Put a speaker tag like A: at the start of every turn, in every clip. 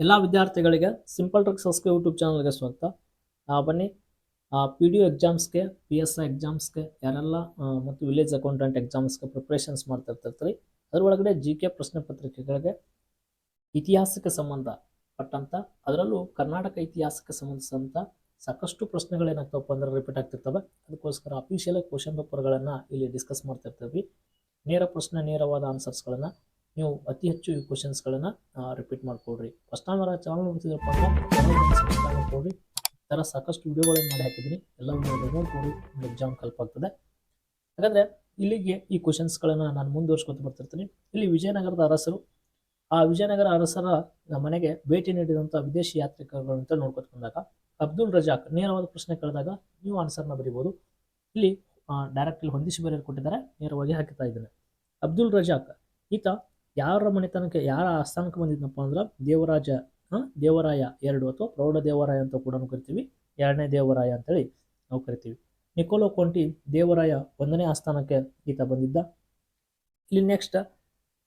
A: ಎಲ್ಲ ವಿದ್ಯಾರ್ಥಿಗಳಿಗೆ simple trick subscribe YouTube ಚಾನಲ್ಗೆ ಸ್ವಾಗತ. ಬನ್ನಿ. ಪಿ ಡಿ ಒ ಎಕ್ಸಾಮ್ಸ್ಗೆ ಪಿ ಎಸ್ ಐ ಎಕ್ಸಾಮ್ಸ್ಗೆ ಯಾರೆಲ್ಲ ಮತ್ತು ವಿಲೇಜ್ ಅಕೌಂಟೆಂಟ್ ಎಕ್ಸಾಮ್ಸ್ಗೆ ಪ್ರಿಪ್ರೇಷನ್ಸ್ ಮಾಡ್ತಾ ಇರ್ತಿರ್ತೀರಿ ಅದರೊಳಗಡೆ ಜಿ ಕೆ ಪ್ರಶ್ನೆ ಪತ್ರಿಕೆಗಳಿಗೆ ಇತಿಹಾಸಕ್ಕೆ ಸಂಬಂಧ ಸಂಬಂಧಪಟ್ಟಂತ ಅದರಲ್ಲೂ ಕರ್ನಾಟಕ ಇತಿಹಾಸಕ್ಕೆ ಸಂಬಂಧಿಸಿದಂಥ ಸಾಕಷ್ಟು ಪ್ರಶ್ನೆಗಳೇನಾಗ್ತವಪ್ಪ ಅಂದ್ರೆ ರಿಪೀಟ್ ಆಗ್ತಿರ್ತವೆ. ಅದಕ್ಕೋಸ್ಕರ ಅಫಿಷಿಯಲ್ ಕ್ವಶನ್ ಪೇಪರ್ಗಳನ್ನು ಇಲ್ಲಿ ಡಿಸ್ಕಸ್ ಮಾಡ್ತಾ ಇರ್ತೀವಿ. ನೇರ ಪ್ರಶ್ನೆ, ನೇರವಾದ ಆನ್ಸರ್ಸ್ಗಳನ್ನು ನೀವು ಅತಿ ಹೆಚ್ಚು ಈ ಕ್ವಶನ್ಸ್ಗಳನ್ನು ರಿಪೀಟ್ ಮಾಡ್ಕೊಡ್ರಿ ಫಸ್ಟ್ ಟೈಮ್ ಚಾನಲ್ ನೋಡ್ತಿದ್ರಪ್ಪ ಅಂದ್ರೆ ಮಾಡ್ಕೊಡ್ರಿ ಈ ಥರ ಸಾಕಷ್ಟು ವಿಡಿಯೋಗಳನ್ನು ಮಾಡಿ ಹಾಕಿದ್ದೀನಿ. ಎಲ್ಲ ವಿಡಿಯೋ ಒಂದು ಎಕ್ಸಾಮ್ ಕಲ್ಪ ಆಗ್ತದೆ ಹಾಗಾದ್ರೆ ಇಲ್ಲಿಗೆ ಈ ಕ್ವಶನ್ಸ್ಗಳನ್ನು ನಾನು ಮುಂದುವರ್ಸ್ಕೊತ ಬರ್ತಿರ್ತೀನಿ. ಇಲ್ಲಿ ವಿಜಯನಗರದ ಅರಸರು, ಆ ವಿಜಯನಗರ ಅರಸರ ಮನೆಗೆ ಭೇಟಿ ನೀಡಿದಂಥ ವಿದೇಶಿ ಯಾತ್ರಿಕರುಗಳು ಅಂತ ನೋಡ್ಕೊತ ಬಂದಾಗ, ಅಬ್ದುಲ್ ರಜಾಕ್ ನೇರವಾದ ಪ್ರಶ್ನೆ ಕೇಳಿದಾಗ ನೀವು ಆನ್ಸರ್ನ ಬರಿಬೋದು. ಇಲ್ಲಿ ಡೈರೆಕ್ಟ್ ಇಲ್ಲಿ ಹೊಂದಿಸಿ ಬರೆಯಲು ಕೊಟ್ಟಿದ್ದಾರೆ. ನೇರವಾಗಿ ಹಾಕುತ್ತಾ ಇದ್ದೇನೆ. ಅಬ್ದುಲ್ ರಜಾಕ್, ಈತ ಯಾರ ಮನೆತನಕ್ಕೆ ಯಾರ ಆಸ್ಥಾನಕ್ಕೆ ಬಂದಿದ್ನಪ್ಪ ಅಂದ್ರೆ ದೇವರಾಜ ದೇವರಾಯ ಎರಡು ಅಥವಾ ಪ್ರೌಢ ದೇವರಾಯ ಅಂತ ಕೂಡ ಕರಿತೀವಿ. ಎರಡನೇ ದೇವರಾಯ ಅಂತೇಳಿ ನಾವು ಕರಿತೀವಿ. ನಿಕೋಲೋ ಕೊಂಟಿ ದೇವರಾಯ ಒಂದನೇ ಆಸ್ಥಾನಕ್ಕೆ ಈತ ಬಂದಿದ್ದ. ಇಲ್ಲಿ ನೆಕ್ಸ್ಟ್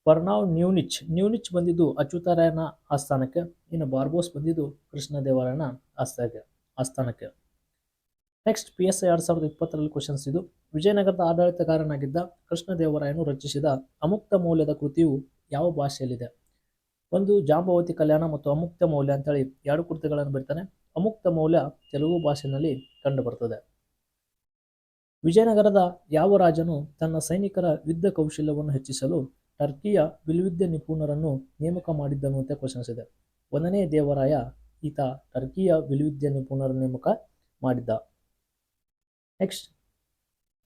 A: ಪರ್ನಾವ್ ನ್ಯೂನಿಚ್ ನ್ಯೂನಿಚ್ ಬಂದಿದ್ದು ಅಚ್ಯುತಾರಾಯನ ಆಸ್ಥಾನಕ್ಕೆ, ಇನ್ನು ಬಾರ್ಬೋಸ್ ಬಂದಿದ್ದು ಕೃಷ್ಣ ದೇವರಾಯನ ಆಸ್ಥಾನಕ್ಕೆ ಆಸ್ಥಾನಕ್ಕೆ. ನೆಕ್ಸ್ಟ್ ಪಿ ಎಸ್ ಐ ಎರಡು ಸಾವಿರದ ಇಪ್ಪತ್ತರಲ್ಲಿ ಕ್ವಶನ್ಸ್ ಇದು. ವಿಜಯನಗರದ ಆಡಳಿತಗಾರನಾಗಿದ್ದ ಕೃಷ್ಣ ದೇವರಾಯನು ರಚಿಸಿದ ಅಮುಕ್ತ ಮೌಲ್ಯದ ಕೃತಿಯು ಯಾವ ಭಾಷೆಯಲ್ಲಿದೆ? ಒಂದು ಜಾಂಬವತಿ ಕಲ್ಯಾಣ ಮತ್ತು ಅಮುಕ್ತ ಮೌಲ್ಯ ಅಂತೇಳಿ ಎರಡು ಕೃತಿಗಳನ್ನು ಬಿಡ್ತಾನೆ ಅಮುಕ್ತ ಮೌಲ್ಯ ತೆಲುಗು ಭಾಷೆಯಲ್ಲಿ ಕಂಡುಬರ್ತದೆ ವಿಜಯನಗರದ ಯಾವ ರಾಜನು ತನ್ನ ಸೈನಿಕರ ಯುದ್ಧ ಕೌಶಲ್ಯವನ್ನು ಹೆಚ್ಚಿಸಲು ಟರ್ಕಿಯ ವಿಲ್ವಿದ್ಯ ನಿಪುಣರನ್ನು ನೇಮಕ ಮಾಡಿದ್ದನು ಅಂತ ಕ್ವಶನ್ಸ್ ಇದೆ ಒಂದನೇ ದೇವರಾಯ ಈತ ಟರ್ಕಿಯ ವಿಲ್ವಿದ್ಯ ನಿಪುಣರ ನೇಮಕ ಮಾಡಿದ್ದ. ನೆಕ್ಸ್ಟ್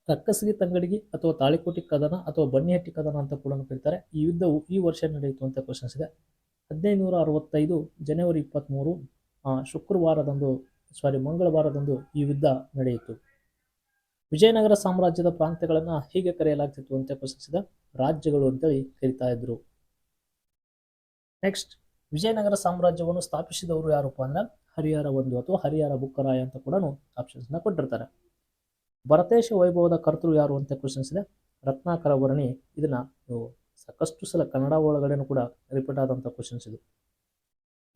A: ರಕ್ಕಸಗಿ ತಂಗಡಿಗೆ ಅಥವಾ ತಾಳಿಕೋಟಿ ಕದನ ಅಥವಾ ಬನ್ನಿಹಟ್ಟಿ ಕದನ ಅಂತ ಕೂಡ ಕರೀತಾರೆ. ಈ ಯುದ್ಧವು ಈ ವರ್ಷ ನಡೆಯಿತು ಅಂತ ಕ್ವಶನ್ಸ್ ಇದೆ. ಹದಿನೈದುನೂರ ಅರವತ್ತೈದು ಜನವರಿ ಇಪ್ಪತ್ತ್ಮೂರು ಶುಕ್ರವಾರದಂದು ಸಾರಿ ಮಂಗಳವಾರದಂದು ಈ ಯುದ್ಧ ನಡೆಯಿತು. ವಿಜಯನಗರ ಸಾಮ್ರಾಜ್ಯದ ಪ್ರಾಂತ್ಯಗಳನ್ನು ಹೀಗೆ ಕರೆಯಲಾಗ್ತಿತ್ತು ಅಂತ ಪ್ರಶ್ನಿಸಿದ ರಾಜ್ಯಗಳು ಅಂತೇಳಿ ಕರಿತಾ ಇದ್ರು. ನೆಕ್ಸ್ಟ್ ವಿಜಯನಗರ ಸಾಮ್ರಾಜ್ಯವನ್ನು ಸ್ಥಾಪಿಸಿದವರು ಯಾರಪ್ಪ ಅಂದ್ರೆ ಹರಿಹರ ಒಂದು ಅಥವಾ ಹರಿಹರ ಬುಕ್ಕರಾಯ ಅಂತ ಕೂಡ ಆಪ್ಷನ್ಸ್ನ ಕೊಟ್ಟಿರ್ತಾರೆ. ಭರತೇಶ ವೈಭವದ ಕರ್ತೃ ಯಾರು ಅಂತ ಕ್ವಶನ್ಸ್ ಇದೆ. ರತ್ನಾಕರ ವರ್ಣಿ, ಇದನ್ನ ನೀವು ಸಾಕಷ್ಟು ಸಲ ಕನ್ನಡ ಒಳಗಡೆನೂ ಕೂಡ ರಿಪೀಟ್ ಆದಂಥ ಕ್ವಶನ್ಸ್ ಇದು.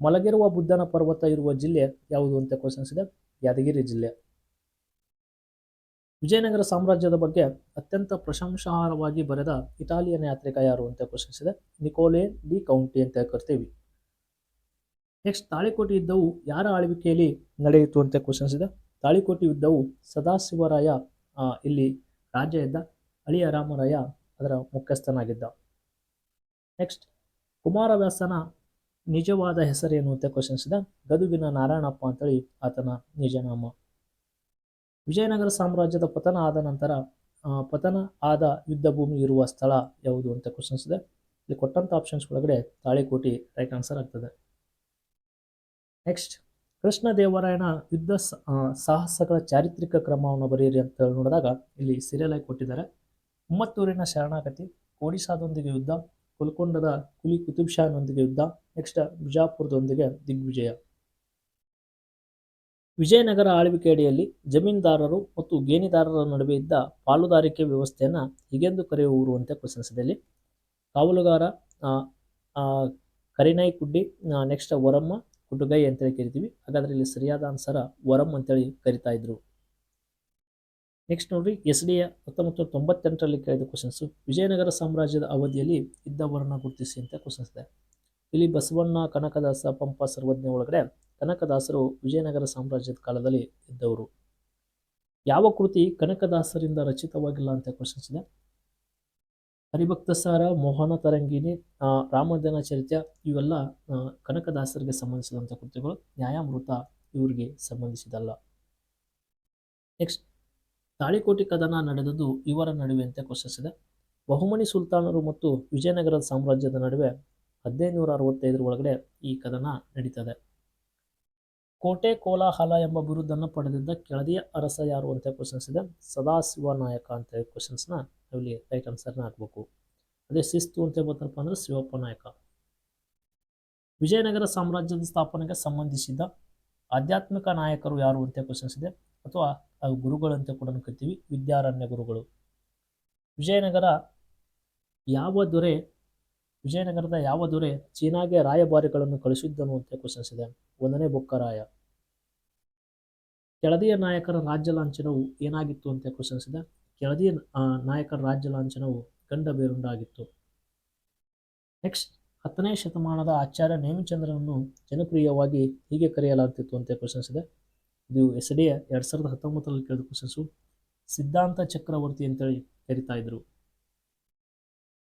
A: ಮಲಗಿರುವ ಬುದ್ಧನ ಪರ್ವತ ಇರುವ ಜಿಲ್ಲೆ ಯಾವುದು ಅಂತ ಕ್ವಶನ್ಸ್ ಇದೆ. ಯಾದಗಿರಿ ಜಿಲ್ಲೆ. ವಿಜಯನಗರ ಸಾಮ್ರಾಜ್ಯದ ಬಗ್ಗೆ ಅತ್ಯಂತ ಪ್ರಶಂಸಾರ್ಹವಾಗಿ ಬರೆದ ಇಟಾಲಿಯನ್ ಯಾತ್ರಿಕ ಯಾರು ಅಂತ ಕ್ವಶನ್ಸ್ ಇದೆ. ನಿಕೋಲೆ ಡಿ ಕೌಂಟಿ ಅಂತ ಕರಿತೀವಿ. ನೆಕ್ಸ್ಟ್ ತಾಳಿಕೋಟೆ ಇದ್ದವು ಯಾರ ಆಳ್ವಿಕೆಯಲ್ಲಿ ನಡೆಯಿತು ಅಂತ ಕ್ವಶನ್ಸ್ ಇದೆ. ತಾಳಿಕೋಟೆ ಯುದ್ಧವು ಸದಾಶಿವರಾಯ ಇಲ್ಲಿ ರಾಜ್ಯ ಇದ್ದ ಅಳಿಯ ರಾಮರಾಯ ಅದರ ಮುಖ್ಯಸ್ಥನಾಗಿದ್ದ. ನೆಕ್ಸ್ಟ್ ಕುಮಾರವ್ಯಾಸನ ನಿಜವಾದ ಹೆಸರೇನು ಅಂತ ಕ್ವಶನ್ಸಿದ ಗದುಗಿನ ನಾರಾಯಣಪ್ಪ ಅಂತೇಳಿ ಆತನ ನಿಜನಾಮ. ವಿಜಯನಗರ ಸಾಮ್ರಾಜ್ಯದ ಪತನ ಆದ ನಂತರ ಪತನ ಆದ ಯುದ್ಧ ಭೂಮಿ ಇರುವ ಸ್ಥಳ ಯಾವುದು ಅಂತ ಕ್ವಶನ್ಸ್ ಇದೆ. ಇಲ್ಲಿ ಕೊಟ್ಟಂಥ ಆಪ್ಷನ್ಸ್ ಒಳಗಡೆ ತಾಳಿಕೋಟಿ ರೈಟ್ ಆನ್ಸರ್ ಆಗ್ತದೆ. ನೆಕ್ಸ್ಟ್ ಕೃಷ್ಣ ದೇವರಾಯನ ಯುದ್ಧ ಸಾಹಸಗಳ ಚಾರಿತ್ರಿಕ ಕ್ರಮವನ್ನು ಬರೆಯಿರಿ ಅಂತ ನೋಡಿದಾಗ ಇಲ್ಲಿ ಸೀರಿಯಲ್ ಆಗಿ ಕೊಟ್ಟಿದ್ದಾರೆ. ಉಮ್ಮತ್ತೂರಿನ ಶರಣಾಗತಿ ಒಡಿಶಾದೊಂದಿಗೆ ಯುದ್ಧ ಕುಲ್ಕೊಂಡದ ಕುಲಿ ಕುತುಬ್ ಶಾನೊಂದಿಗೆ ಯುದ್ಧ ನೆಕ್ಸ್ಟ್ ಬಿಜಾಪುರದೊಂದಿಗೆ ದಿಗ್ವಿಜಯ. ವಿಜಯನಗರ ಆಳ್ವಿಕೆ ಅಡಿಯಲ್ಲಿ ಜಮೀನ್ದಾರರು ಮತ್ತು ಗೇಣಿದಾರರ ನಡುವೆ ಇದ್ದ ಪಾಲುದಾರಿಕೆ ವ್ಯವಸ್ಥೆಯನ್ನು ಹೀಗೆಂದು ಕರೆಯುವರು ಅಂತ ಕ್ವಶನ್ಸ್ ಕಾವಲುಗಾರ ಆ, ಆ, ಕರಿನೈ ಕುಡ್ಡಿ ನೆಕ್ಸ್ಟ್ ವರಮ್ಮ ಕುಟುಗೈ ಅಂತೇಳಿ ಕರಿತೀವಿ. ಹಾಗಾದ್ರೆ ಇಲ್ಲಿ ಸರಿಯಾದ ಆನ್ಸರ ವರಂ ಅಂತೇಳಿ ಕರಿತಾ ಇದ್ರು. ನೆಕ್ಸ್ಟ್ ನೋಡ್ರಿ ಎಸ್ ಡಿ ಹತ್ತೊಂಬತ್ತು ನೂರ ತೊಂಬತ್ತೆಂಟರಲ್ಲಿ ಕೇಳಿದ ಕ್ವಶನ್ಸು ವಿಜಯನಗರ ಸಾಮ್ರಾಜ್ಯದ ಅವಧಿಯಲ್ಲಿ ಇದ್ದವರನ್ನ ಗುರುತಿಸಿ ಅಂತ ಕ್ವಶನ್ಸ್ ಇದೆ. ಇಲ್ಲಿ ಬಸವಣ್ಣ ಕನಕದಾಸ ಪಂಪ ಸರ್ವಜ್ಞ ಒಳಗಡೆ ಕನಕದಾಸರು ವಿಜಯನಗರ ಸಾಮ್ರಾಜ್ಯದ ಕಾಲದಲ್ಲಿ ಇದ್ದವರು. ಯಾವ ಕೃತಿ ಕನಕದಾಸರಿಂದ ರಚಿತವಾಗಿಲ್ಲ ಅಂತ ಕ್ವಶನ್ಸ್ ಇದೆ. ಹರಿಭಕ್ತ ಸಾರ, ಮೋಹನ ತರಂಗಿಣಿ ರಾಮಧನ ಚರಿತ್ಯ ಇವೆಲ್ಲ ಕನಕದಾಸರಿಗೆ ಸಂಬಂಧಿಸಿದಂಥ ಕೃತಿಗಳು. ನ್ಯಾಯಾಮೃತ ಇವರಿಗೆ ಸಂಬಂಧಿಸಿದಲ್ಲ. ನೆಕ್ಸ್ಟ್, ತಾಳಿಕೋಟಿ ಕದನ ನಡೆದದ್ದು ಇವರ ನಡುವೆ ಅಂತ ಕ್ವಶನ್ಸ್ ಬಹುಮನಿ ಸುಲ್ತಾನರು ಮತ್ತು ವಿಜಯನಗರದ ಸಾಮ್ರಾಜ್ಯದ ನಡುವೆ ಹದಿನೈದುನೂರ ಅರವತ್ತೈದರ ಒಳಗಡೆ ಈ ಕದನ ನಡೀತದೆ. ಕೋಟೆ ಕೋಲಾಹಲ ಎಂಬ ಬಿರುದನ್ನು ಪಡೆದಿದ್ದ ಕೆಳದಿಯ ಅರಸ ಯಾರು ಅಂತ ಕ್ವಶನ್ಸ್ ಇದೆ. ಸದಾಶಿವ ನಾಯಕ ಅಂತ ಕ್ವಶನ್ಸ್ನ ಇಲ್ಲಿ ರೈಟ್ ಆನ್ಸರ್ನ ಹಾಕ್ಬೇಕು. ಅದೇ ಶಿಸ್ತು ಅಂತ ಬಂತಪ್ಪ ಅಂದರೆ ಶಿವಪ್ಪ ನಾಯಕ ವಿಜಯನಗರ ಸಾಮ್ರಾಜ್ಯದ ಸ್ಥಾಪನೆಗೆ ಸಂಬಂಧಿಸಿದ ಆಧ್ಯಾತ್ಮಿಕ ನಾಯಕರು ಯಾರು ಅಂತ ಕ್ವಶನ್ಸ್ ಇದೆ. ಅಥವಾ ಗುರುಗಳು ಅಂತ ಕೂಡ ಕರಿತೀವಿ. ವಿದ್ಯಾರಣ್ಯ ಗುರುಗಳು. ವಿಜಯನಗರ ಯಾವ ದೊರೆ, ವಿಜಯನಗರದ ಯಾವ ದೊರೆ ಚೀನಾಗೆ ರಾಯಭಾರಿಗಳನ್ನು ಕಳಿಸಿದ್ದನು ಅಂತ ಕ್ವಶನ್ಸ್ ಇದೆ. ಒಂದನೇ ಬುಕ್ಕರಾಯ. ಕೆಳದಿಯ ನಾಯಕರ ರಾಜ್ಯ ಲಾಂಛನವು ಏನಾಗಿತ್ತು ಅಂತ ಕ್ವಶನ್ಸ್ ಇದೆ. ಕೆಳದಿಯ ಆ, ನಾಯಕರ ರಾಜ್ಯ ಲಾಂಛನವು ಗಂಡ ಬೇರುಂಡಾಗಿತ್ತು ನೆಕ್ಸ್ಟ್ ಹತ್ತನೇ ಶತಮಾನದ ಆಚಾರ್ಯ ನೇಮಚಂದ್ರನನ್ನು ಜನಪ್ರಿಯವಾಗಿ ಹೀಗೆ ಕರೆಯಲಾಗ್ತಿತ್ತು ಅಂತ ಕ್ವಶನ್ಸ್ ಇದೆ ಇದು ಎಸ್ ಡಿ ಎರಡು ಸಾವಿರದ ಹತ್ತೊಂಬತ್ತರಲ್ಲಿ ಕೇಳಿದ ಕ್ವಶನ್ಸು ಸಿದ್ಧಾಂತ ಚಕ್ರವರ್ತಿ ಅಂತೇಳಿ ಕರಿತಾ ಇದ್ರು.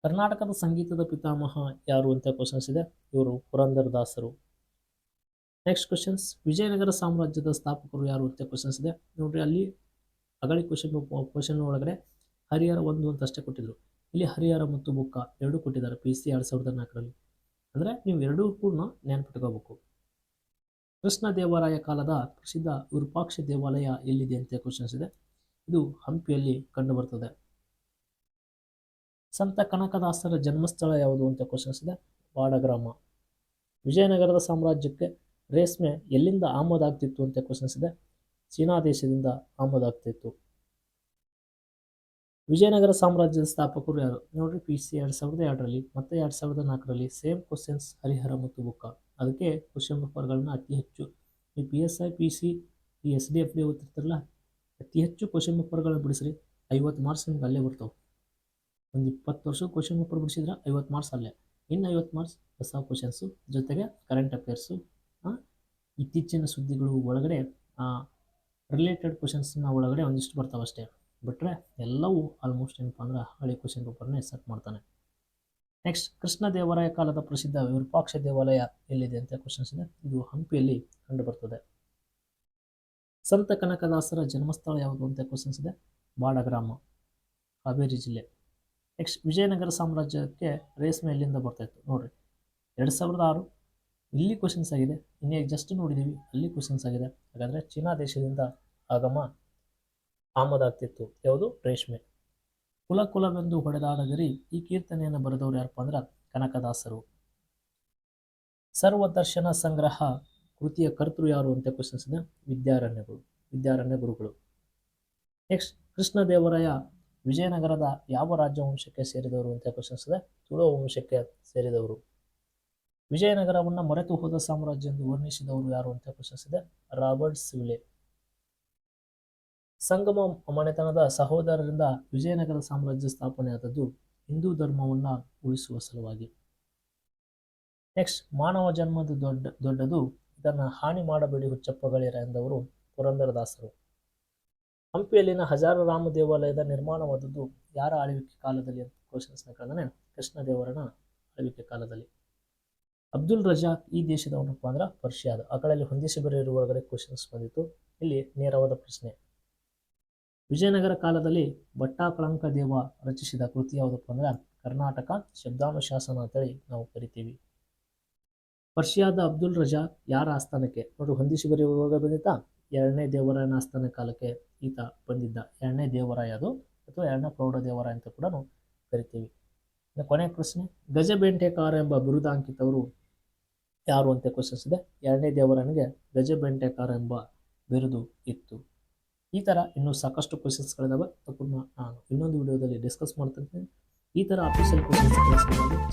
A: ಕರ್ನಾಟಕದ ಸಂಗೀತದ ಪಿತಾಮಹ ಯಾರು ಅಂತ ಕ್ವಶನ್ಸ್ ಇದೆ ಇವರು ಪುರಂದರ ದಾಸರು. ನೆಕ್ಸ್ಟ್ ಕ್ವಶನ್ಸ್ ವಿಜಯನಗರ ಸಾಮ್ರಾಜ್ಯದ ಸ್ಥಾಪಕರು ಯಾರು ಅಂತ ಕ್ವಶನ್ಸ್ ಇದೆ ನೋಡ್ರಿ ಅಲ್ಲಿ ಅಗಳಿ ಕ್ವಶನ್ ಕ್ವಶನ್ ಒಳಗಡೆ ಹರಿಹರ ಒಂದು ಅಂತ ಅಷ್ಟೇ ಕೊಟ್ಟಿದ್ರು. ಇಲ್ಲಿ ಹರಿಹರ ಮತ್ತು ಬುಕ್ಕ ಎರಡೂ ಕೊಟ್ಟಿದ್ದಾರೆ ಪಿ ಸಿ ಎರಡು ಸಾವಿರದ ನಾಲ್ಕರಲ್ಲಿ. ಅಂದರೆ ನೀವು ಎರಡೂ ಕೂಡ ನೆನಪಿಟ್ಕೋಬೇಕು. ಕೃಷ್ಣ ದೇವರಾಯ ಕಾಲದ ಪ್ರಸಿದ್ಧ ವಿರೂಪಾಕ್ಷ ದೇವಾಲಯ ಎಲ್ಲಿದೆ ಅಂತ ಕ್ವಶನ್ಸ್ ಇದೆ. ಇದು ಹಂಪಿಯಲ್ಲಿ ಕಂಡುಬರ್ತದೆ. ಸಂತ ಕನಕದಾಸರ ಜನ್ಮಸ್ಥಳ ಯಾವುದು ಅಂತ ಕ್ವಶನ್ಸ್ ಇದೆ. ವಾಡಗ್ರಾಮ ವಿಜಯನಗರದ ಸಾಮ್ರಾಜ್ಯಕ್ಕೆ ರೇಷ್ಮೆ ಎಲ್ಲಿಂದ ಆಮದಾಗ್ತಿತ್ತು ಅಂತ ಕ್ವಶನ್ಸ್ ಇದೆ. ಚೀನಾ ದೇಶದಿಂದ ಆಮದಾಗ್ತಿತ್ತು. ವಿಜಯನಗರ ಸಾಮ್ರಾಜ್ಯದ ಸ್ಥಾಪಕರು ಯಾರು? ನೋಡ್ರಿ, ಪಿ ಸಿ ಎರಡು ಸಾವಿರದ ಎರಡರಲ್ಲಿ ಮತ್ತೆ ಎರಡು ಸಾವಿರದ ನಾಲ್ಕರಲ್ಲಿ ಸೇಮ್ ಕ್ವಶನ್ಸ್ ಹರಿಹರ ಮತ್ತು ಬುಕ್ಕ. ಅದಕ್ಕೆ ಕ್ವಶನ್ ಪೇಪರ್ಗಳನ್ನ ಅತಿ ಹೆಚ್ಚು. ಈ P S I, P C, ಈ ಎಸ್ ಡಿ ಎಫ್ ಡಿ ಓದ್ತಿರ್ತಾರಲ್ಲ, ಅತಿ ಹೆಚ್ಚು ಕ್ವಶನ್ ಪೇಪರ್ಗಳನ್ನ ಬಿಡಿಸ್ರಿ, ಐವತ್ತು ಮಾರ್ಕ್ಸ್ ನಿಮ್ಗೆ ಅಲ್ಲೇ ಬರ್ತಾವೆ. ಒಂದು ಇಪ್ಪತ್ತು ವರ್ಷ ಕ್ವಶನ್ ಪೇಪರ್ ಬಿಡಿಸಿದ್ರೆ ಐವತ್ತು ಮಾರ್ಕ್ಸ್ ಅಲ್ಲೇ. ಇನ್ನು ಐವತ್ತು ಮಾರ್ಕ್ಸ್ ಹೊಸ ಕ್ವಶನ್ಸು, ಜೊತೆಗೆ ಕರೆಂಟ್ ಅಫೇರ್ಸು ಇತ್ತೀಚಿನ ಸುದ್ದಿಗಳು ಒಳಗಡೆ ರಿಲೇಟೆಡ್ ಕ್ವಶನ್ಸ್ನ ಒಳಗಡೆ ಒಂದಿಷ್ಟು ಬರ್ತಾವೆ ಅಷ್ಟೇ. ಬಿಟ್ಟರೆ ಎಲ್ಲವೂ ಆಲ್ಮೋಸ್ಟ್ ಏನಪ್ಪ ಅಂದ್ರೆ ಹಳೆ ಕ್ವಶನ್ ಪೇಪರ್ನೇ ಸೆಟ್ ಮಾಡ್ತಾನೆ. ನೆಕ್ಸ್ಟ್ ಕೃಷ್ಣ ಕೃಷ್ಣದೇವರಾಯ ಕಾಲದ ಪ್ರಸಿದ್ಧ ವಿರೂಪಾಕ್ಷ ದೇವಾಲಯ ಎಲ್ಲಿದೆ ಅಂತ ಕ್ವಶನ್ಸ್ ಇದೆ. ಇದು ಹಂಪಿಯಲ್ಲಿ ಕಂಡುಬರ್ತದೆ ಸಂತ ಕನಕದಾಸರ ಜನ್ಮಸ್ಥಳ ಯಾವುದು ಅಂತ ಕ್ವಶನ್ಸ್ ಇದೆ. ಬಾಡಗ್ರಾಮ, ಹಾವೇರಿ ಜಿಲ್ಲೆ. ನೆಕ್ಸ್ಟ್ ವಿಜಯನಗರ ಸಾಮ್ರಾಜ್ಯಕ್ಕೆ ರೇಸ್ಮೆ ಎಲ್ಲಿಂದ ಬರ್ತಾಯಿತ್ತು ನೋಡ್ರಿ. ಎರಡು ಸಾವಿರದ ಆರು ಇಲ್ಲಿ ಕ್ವಶನ್ಸ್ ಆಗಿದೆ. ಇನ್ನೇ ಜಸ್ಟ್ ನೋಡಿದ್ದೀವಿ ಅಲ್ಲಿ ಕ್ವಶನ್ಸ್ ಆಗಿದೆ. ಹಾಗಾದರೆ ಚೀನಾ ದೇಶದಿಂದ ಆಗಮ ಆಮದಾಗ್ತಿತ್ತು ಯಾವುದು? ರೇಷ್ಮೆ. ಕುಲ ಕುಲವೆಂದು ಹೊಡೆದಾಡ ಗರಿ ಈ ಕೀರ್ತನೆಯನ್ನು ಬರೆದವರು ಯಾರಪ್ಪ ಅಂದ್ರೆ ಕನಕದಾಸರು. ಸರ್ವದರ್ಶನ ಸಂಗ್ರಹ ಕೃತಿಯ ಕರ್ತೃ ಯಾರು ಅಂತ ಕ್ವಶನ್ಸ್ ಇದೆ. ವಿದ್ಯಾರಣ್ಯಗಳು, ವಿದ್ಯಾರಣ್ಯ ಗುರುಗಳು. ನೆಕ್ಸ್ಟ್ ಕೃಷ್ಣದೇವರಾಯ ವಿಜಯನಗರದ ಯಾವ ರಾಜವಂಶಕ್ಕೆ ಸೇರಿದವರು ಅಂತ ಕ್ವಶನ್ಸ್ ಇದೆ. ತುಳು ವಂಶಕ್ಕೆ ಸೇರಿದವರು. ವಿಜಯನಗರವನ್ನು ಮರೆತು ಹೋದ ಸಾಮ್ರಾಜ್ಯ ಎಂದು ವರ್ಣಿಸಿದವರು ಯಾರು ಅಂತ ಪ್ರಶ್ನಿಸಿದೆ. ರಾಬರ್ಟ್ ಸಿವ್ಲೆ. ಸಂಗಮ ಮನೆತನದ ಸಹೋದರರಿಂದ ವಿಜಯನಗರ ಸಾಮ್ರಾಜ್ಯ ಸ್ಥಾಪನೆಯಾದದ್ದು ಹಿಂದೂ ಧರ್ಮವನ್ನು ಉಳಿಸುವ ಸಲುವಾಗಿ. ನೆಕ್ಸ್ಟ್, ಮಾನವ ಜನ್ಮದ ದೊಡ್ಡ, ದೊಡ್ಡದು ಇದನ್ನು ಹಾನಿ ಮಾಡಬೇಡಿ ಹುಚ್ಚಪ್ಪಗಳಿರ ಎಂದವರು ಪುರಂದರದಾಸರು ಹಂಪಿಯಲ್ಲಿನ ಹಜಾರ ರಾಮ ದೇವಾಲಯದ ನಿರ್ಮಾಣವಾದದ್ದು ಯಾರ ಆಳ್ವಿಕೆ ಕಾಲದಲ್ಲಿ ಅಂತ ಕ್ವಶನ್ಸ್ನ ಕೃಷ್ಣದೇವರನ ಆಳ್ವಿಕೆ ಕಾಲದಲ್ಲಿ. ಅಬ್ದುಲ್ ರಜಾಕ್ ಈ ದೇಶದವನಪ್ಪ ಅಂದ್ರೆ ಪರ್ಷಿಯಾದ. ಆ ಕಡೆಯಲ್ಲಿ ಹೊಂದಿಸಿ ಬರೆಯಿರುವ ಕ್ವಶನ್ಸ್ ಬಂದಿತ್ತು. ಇಲ್ಲಿ ನೇರವಾದ ಪ್ರಶ್ನೆ. ವಿಜಯನಗರ ಕಾಲದಲ್ಲಿ ಭಟ್ಟಾಕಳಂಕ ದೇವ ರಚಿಸಿದ ಕೃತಿ ಯಾವುದಪ್ಪ ಅಂದ್ರೆ, ಕರ್ನಾಟಕ ಶಬ್ದಾನುಶಾಸನ ಅಂತೇಳಿ ನಾವು ಕರಿತೀವಿ. ಪರ್ಷಿಯಾದ ಅಬ್ದುಲ್ ರಜಾ ಯಾರ ಆಸ್ಥಾನಕ್ಕೆ? ನೋಡಿ, ಹೊಂದಿಸಿ ಬರೆಯುವಾಗ ಬಂದಿತ್ತಾ? ಎರಡನೇ ದೇವರಾಯನ ಆಸ್ಥಾನ ಕಾಲಕ್ಕೆ ಈತ ಬಂದಿದ್ದ. ಎರಡನೇ ದೇವರಾಯ ಅದು, ಅಥವಾ ಎರಡನೇ ಪ್ರೌಢ ದೇವರಾಯ ಅಂತ ಕೂಡ ನಾವು ಕರಿತೀವಿ. ಕೊನೆಯ ಪ್ರಶ್ನೆ ಗಜಬೆಂಟೆಕಾರ ಎಂಬ ಬಿರುದಾಂಕಿತವರು ಯಾರು ಅಂತ ಕ್ವಶನ್ಸ್ ಇದೆ. ಎರಡನೇ ದೇವರನಿಗೆ ಗಜಬೆಂಟೆಕಾರ ಎಂಬ ಬಿರುದು ಇತ್ತು. ಈ ಥರ ಇನ್ನೂ ಸಾಕಷ್ಟು ಕ್ವಶನ್ಸ್ಗಳಿದಾವೆ ತಪ್ಪನ್ನ ನಾನು ಇನ್ನೊಂದು ವಿಡಿಯೋದಲ್ಲಿ ಡಿಸ್ಕಸ್ ಮಾಡ್ತಿರ್ತೀನಿ ಈ ಥರ ಅಫಿಷಿಯಲ್ ಕ್ವಶನ್ಸ್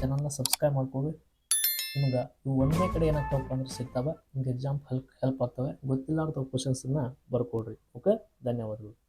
A: ಚಾನಲ್ನ ಸಬ್ಸ್ಕ್ರೈಬ್ ಮಾಡ್ಕೊಳ್ಳಿ ನಿಮ್ಗೆ ಇವು ಒಂದೇ ಕಡೆ ಏನಾಗ್ತಾವಪ್ಪ ಅಂದ್ರೆ ಸಿಗ್ತಾವೆ. ನಿಮ್ಗೆ ಎಕ್ಸಾಮ್ ಹೆಲ್ಪ್ ಹೆಲ್ಪ್ ಆಗ್ತವೆ. ಗೊತ್ತಿಲ್ಲಾರ್ದ ಕ್ವಶನ್ಸನ್ನು ಬರ್ಕೊಡ್ರಿ. ಓಕೆ ಧನ್ಯವಾದಗಳು.